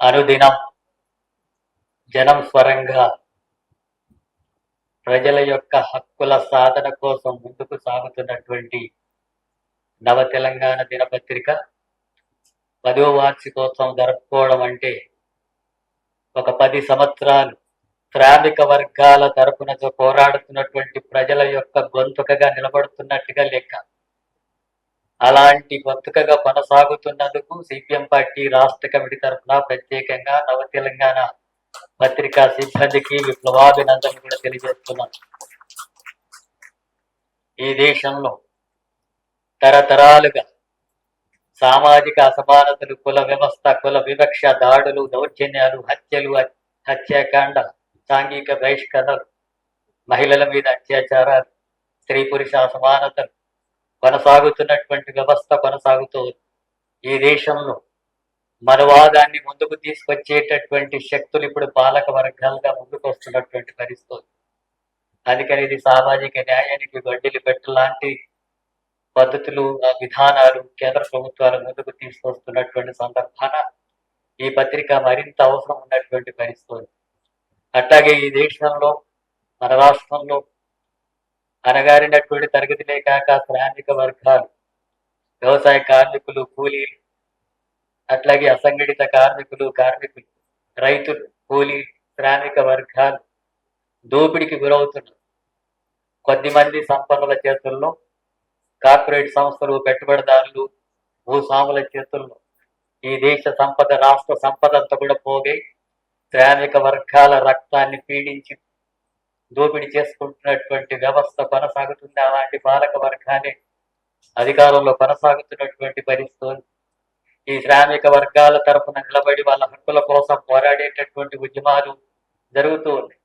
అనుదినం జనం స్వరంగా ప్రజల యొక్క హక్కుల సాధన కోసం ముందుకు సాగుతున్నటువంటి నవ తెలంగాణ దినపత్రిక పదో వార్షికోత్సవం జరుపుకోవడం అంటే ఒక పది సంవత్సరాలు శ్రామిక వర్గాల తరపున పోరాడుతున్నటువంటి ప్రజల యొక్క గొంతుకగా నిలబడుతున్నట్టుగా లెక్క. అలాంటి గొంతుకగా కొనసాగుతున్నందుకు సిపిఎం పార్టీ రాష్ట్ర కమిటీ తరఫున ప్రత్యేకంగా నవ తెలంగాణ పత్రికా సిబ్బందికి విప్లవాభినందనలు కూడా తెలియజేస్తున్నాను. ఈ దేశంలో తరతరాలుగా సామాజిక అసమానతలు కుల వ్యవస్థ కుల వివక్ష దాడులు దౌర్జన్యాలు హత్యలు హత్యాకాండ సాంఘిక బహిష్కరణలు మహిళల మీద అత్యాచారాలు స్త్రీ పురుష అసమానతలు కొనసాగుతున్నటువంటి వ్యవస్థ కొనసాగుతూ ఈ దేశంలో మనవాదాన్ని ముందుకు తీసుకొచ్చేటటువంటి శక్తులు ఇప్పుడు పాలక వర్గాలుగా ముందుకు వస్తున్నటువంటి పరిస్థితి అందుకని ఇది సామాజిక న్యాయానికి గడ్డిలు పెట్టలాంటి పద్ధతులు విధానాలు కేంద్ర ప్రభుత్వాలు ముందుకు తీసుకొస్తున్నటువంటి సందర్భాన ఈ పత్రిక మరింత అవసరం ఉన్నటువంటి పరిస్థితి అట్లాగే ఈ దేశంలో మన రాష్ట్రంలో అనగారినటువంటి తరగతిలే కాక శ్రామిక వర్గాలు వ్యవసాయ కార్మికులు కూలీలు అట్లాగే అసంఘటిత కార్మికులు కార్మికులు రైతులు కూలీ శ్రామిక వర్గాలు దోపిడికి గురవుతున్నారు. కొద్ది మంది సంపన్నుల చేతుల్లో కార్పొరేట్ సంస్థలు పెట్టుబడిదారులు భూస్వాముల చేతుల్లో. ఈ దేశ సంపద రాష్ట్ర సంపద అంతా కూడా పోగై శ్రామిక వర్గాల రక్తాన్ని పీడించింది. దోపిడీ చేసుకుంటున్నటువంటి వ్యవస్థ కొనసాగుతుంది. అలాంటి పాలక వర్గాన్ని అధికారంలో కొనసాగుతున్నటువంటి పరిస్థితులు ఈ శ్రామిక వర్గాల తరఫున నిలబడి వాళ్ళ హక్కుల కోసం పోరాడేటటువంటి ఉద్యమాలు జరుగుతూ ఉన్నాయి.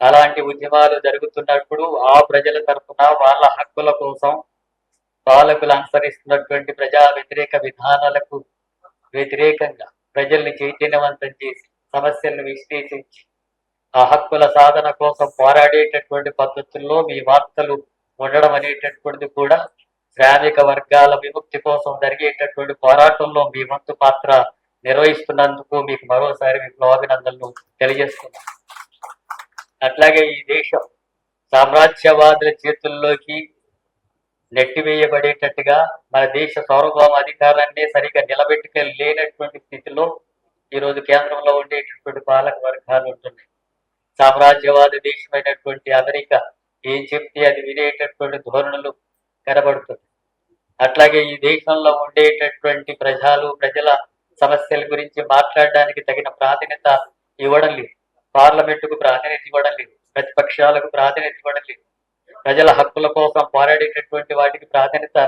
అలాంటి ఉద్యమాలు జరుగుతున్నప్పుడు ఆ ప్రజల తరఫున వాళ్ళ హక్కుల కోసం పాలకులు అనుసరిస్తున్నటువంటి ప్రజా వ్యతిరేక విధానాలకు వ్యతిరేకంగా ప్రజల్ని చైతన్యవంతం చేసి సమస్యలను విశ్లేషించి ఆ హక్కుల సాధన కోసం పోరాడేటటువంటి పద్ధతుల్లో మీ వార్తలు ఉండడం అనేటటువంటిది కూడా శ్రామిక వర్గాల విముక్తి కోసం జరిగేటటువంటి పోరాటంలో మీ వంతు పాత్ర నిర్వహిస్తున్నందుకు మీకు మరోసారి విప్లవాభినందనలు తెలియజేస్తున్నాను. అట్లాగే ఈ దేశం సామ్రాజ్యవాదుల చేతుల్లోకి నెట్టివేయబడేటట్టుగా మన దేశ సార్వభౌమ అధికారాన్ని సరిగా నిలబెట్టుక లేనటువంటి స్థితిలో ఈరోజు కేంద్రంలో ఉండేటటువంటి పాలక వర్గాలు ఉంటున్నాయి. సామ్రాజ్యవాద దేశమైనటువంటి అమెరికా ఏం చెప్తే అది వినేటటువంటి ధోరణులు కనబడుతుంది. అట్లాగే ఈ దేశంలో ఉండేటటువంటి ప్రజలు ప్రజల సమస్యల గురించి మాట్లాడడానికి తగిన ప్రాధాన్యత ఇవ్వడం లేదు. పార్లమెంటుకు ప్రాధాన్యత ఇవ్వడం లేదు. ప్రతిపక్షాలకు ప్రాధాన్యత ఇవ్వడం లేదు. ప్రజల హక్కుల కోసం పోరాడేటటువంటి వాటికి ప్రాధాన్యత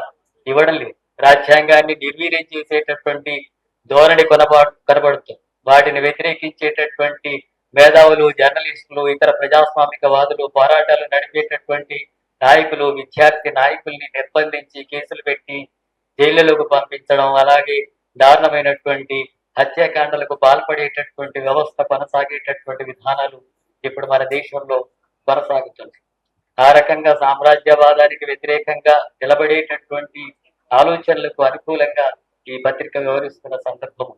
ఇవ్వడం లేదు. రాజ్యాంగాన్ని నిర్వీర్యం చేసేటటువంటి ధోరణి కొనబా కనబడుతుంది. వాటిని వ్యతిరేకించేటటువంటి మేధావులు జర్నలిస్టులు ఇతర ప్రజాస్వామికవాదులు పోరాటాలు నడిపేటటువంటి నాయకులు విద్యార్థి నాయకుల్ని నిర్బంధించి కేసులు పెట్టి జైళ్ళలోకి పంపించడం అలాగే దారుణమైనటువంటి హత్యాకాండలకు పాల్పడేటటువంటి వ్యవస్థ కొనసాగేటటువంటి విధానాలు ఇప్పుడు మన దేశంలో కొనసాగుతుంది. ఆ రకంగా సామ్రాజ్యవాదానికి వ్యతిరేకంగా నిలబడేటటువంటి ఆలోచనలకు అనుకూలంగా ఈ పత్రిక వ్యవహరిస్తున్న సందర్భం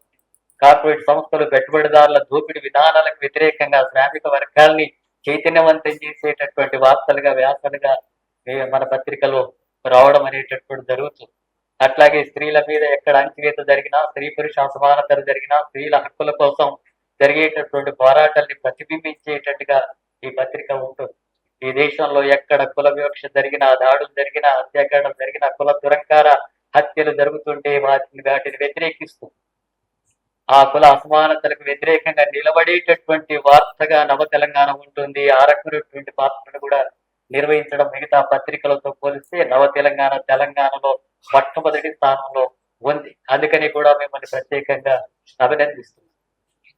కార్పొరేట్ సంస్థలు పెట్టుబడిదారుల దోపిడీ విధానాలకు వ్యతిరేకంగా శ్రామిక వర్గాల్ని చైతన్యవంతం చేసేటటువంటి వార్తలుగా వ్యాసాలుగా మన పత్రికలో రావడం అనేటటువంటి జరుగుతుంది. అట్లాగే స్త్రీల మీద ఎక్కడ అంచివేత జరిగినా స్త్రీ పురుష అసమానతలు జరిగినా స్త్రీల హక్కుల కోసం జరిగేటటువంటి పోరాటాల్ని ప్రతిబింబించేటట్టుగా ఈ పత్రిక ఉంటుంది. ఈ దేశంలో ఎక్కడ కుల వివక్ష జరిగినా దాడులు జరిగినా హత్యాకాండం జరిగినా కుల దురంకార హత్యలు జరుగుతుంటే వాటిని వాటిని వ్యతిరేకిస్తూ ఆ కుల అసమానతలకు వ్యతిరేకంగా నిలబడేటటువంటి వార్తగా నవ తెలంగాణ ఉంటుంది. ఆ రకమైనటువంటి పాత్రను కూడా నిర్వహించడం మిగతా పత్రికలతో పోలిస్తే నవ తెలంగాణ తెలంగాణలో మొట్టమొదటి స్థానంలో ఉంది. అందుకని కూడా మిమ్మల్ని ప్రత్యేకంగా అభినందిస్తున్నాం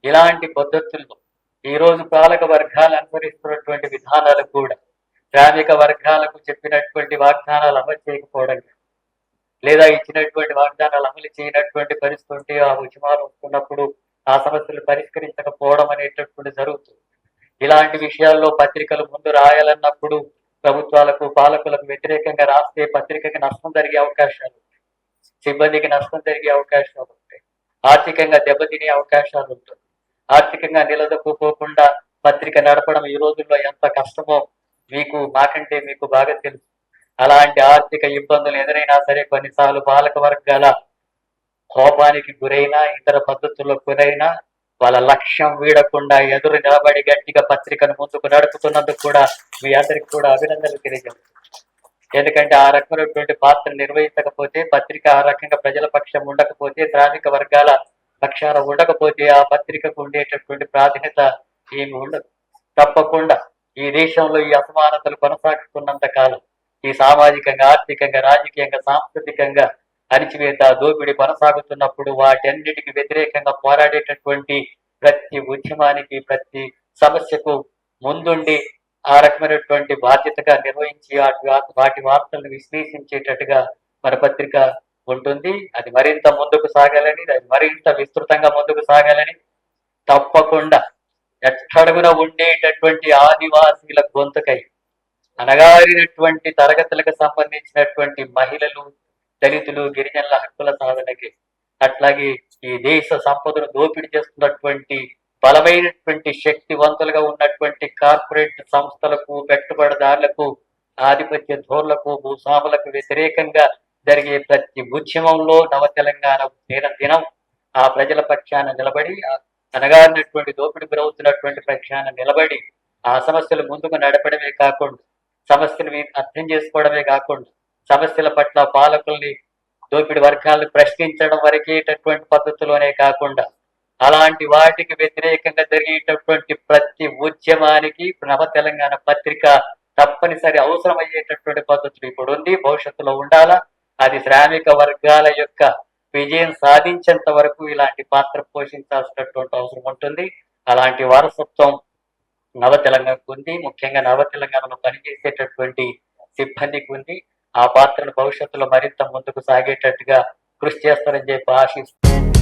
ఇలాంటి పద్ధతుల్లో ఈ రోజు పాలక వర్గాలు అనుసరిస్తున్నటువంటి విధానాలు కూడా శ్రామిక వర్గాలకు చెప్పినటువంటి వాగ్దానాలు అమలు చేయకపోవడం లేదా ఇచ్చినటువంటి వాగ్దానాలు అమలు చేయనటువంటి పరిస్థితి ఉంటే ఆ ఉద్యమాలు వస్తున్నప్పుడు ఆ సమస్యలు పరిష్కరించకపోవడం అనేటటువంటి జరుగుతుంది. ఇలాంటి విషయాల్లో పత్రికలు ముందు రాయాలన్నప్పుడు ప్రభుత్వాలకు పాలకులకు వ్యతిరేకంగా రాస్తే పత్రికకి నష్టం జరిగే అవకాశాలు సిబ్బందికి నష్టం జరిగే అవకాశాలు ఉంటాయి. ఆర్థికంగా దెబ్బతినే అవకాశాలు ఉంటాయి. ఆర్థికంగా నిలదొక్కుపోకుండా పత్రిక నడపడం ఈ రోజుల్లో ఎంత కష్టమో మీకు మాకంటే మీకు బాగా తెలుసు. అలాంటి ఆర్థిక ఇబ్బందులు ఎదురైనా సరే కొన్నిసార్లు బాలక వర్గాల కోపానికి గురైనా ఇతర పద్ధతులకు గురైనా వాళ్ళ లక్ష్యం వీడకుండా ఎదురు నిలబడి గట్టిగా పత్రికను ముందుకు నడుపుతున్నందుకు కూడా మీ అందరికి కూడా అభినందనలు తెలియజేస్తుంది ఎందుకంటే ఆ రకమైనటువంటి పాత్ర నిర్వహించకపోతే పత్రిక ఆ రకంగా ప్రజల పక్షం ఉండకపోతే శ్రామిక వర్గాల పక్షాన ఉండకపోతే ఆ పత్రికకు ఉండేటటువంటి ప్రాధాన్యత ఏమి ఉండదు. తప్పకుండా ఈ దేశంలో ఈ అసమానతలు కొనసాగుతున్నంత కాలం ఈ సామాజికంగా ఆర్థికంగా రాజకీయంగా సాంస్కృతికంగా అణిచివేత దోపిడి కొనసాగుతున్నప్పుడు వాటన్నిటికీ వ్యతిరేకంగా పోరాడేటటువంటి ప్రతి ఉద్యమానికి ప్రతి సమస్యకు ముందుండి ఆ రకమైనటువంటి బాధ్యతగా నిర్వహించి వాటి వాటి వార్తలను విశ్లేషించేటట్టుగా మన పత్రిక ఉంటుంది. అది మరింత ముందుకు సాగాలని అది మరింత విస్తృతంగా ముందుకు సాగాలని తప్పకుండా ఎట్టడుగున ఉండేటటువంటి ఆదివాసీల గొంతుకై అనగారినటువంటి తరగతులకు సంబంధించినటువంటి మహిళలు దళితులు గిరిజనుల హక్కుల సాధనకి అట్లాగే ఈ దేశ సంపదను దోపిడీ చేస్తున్నటువంటి బలమైనటువంటి శక్తివంతులుగా ఉన్నటువంటి కార్పొరేట్ సంస్థలకు పెట్టుబడిదారులకు ఆధిపత్య ధోర్లకు భూస్వాములకు వ్యతిరేకంగా జరిగే ప్రతి ఉద్యమంలో నవ తెలంగాణ దిన దినం ఆ ప్రజల పక్షాన నిలబడి అనగారినటువంటి దోపిడీ గురవుతున్నటువంటి పక్షాన నిలబడి ఆ సమస్యలు ముందుకు నడపడమే కాకుండా సమస్యలు అర్థం చేసుకోవడమే కాకుండా సమస్యల పట్ల పాలకుల్ని దోపిడి వర్గాలను ప్రశ్నించడం వరకేటటువంటి పద్ధతిలోనే కాకుండా అలాంటి వాటికి వ్యతిరేకంగా జరిగేటటువంటి ప్రతి ఉద్యమానికి నవ తెలంగాణ పత్రిక తప్పనిసరి అవసరమయ్యేటటువంటి పద్ధతులు ఇప్పుడు ఉంది. భవిష్యత్తులో ఉండాలా? అది శ్రామిక వర్గాల యొక్క విజయం సాధించేంత వరకు ఇలాంటి పాత్ర పోషించాల్సినటువంటి అవసరం ఉంటుంది. అలాంటి వారసత్వం నవ తెలంగాణకు ఉంది. ముఖ్యంగా నవ తెలంగాణలో పనిచేసేటటువంటి సిబ్బందికి ఉంది. ఆ పాత్రను భవిష్యత్తులో మరింత ముందుకు సాగేటట్టుగా కృషి చేస్తారని చెప్పి ఆశిస్తూ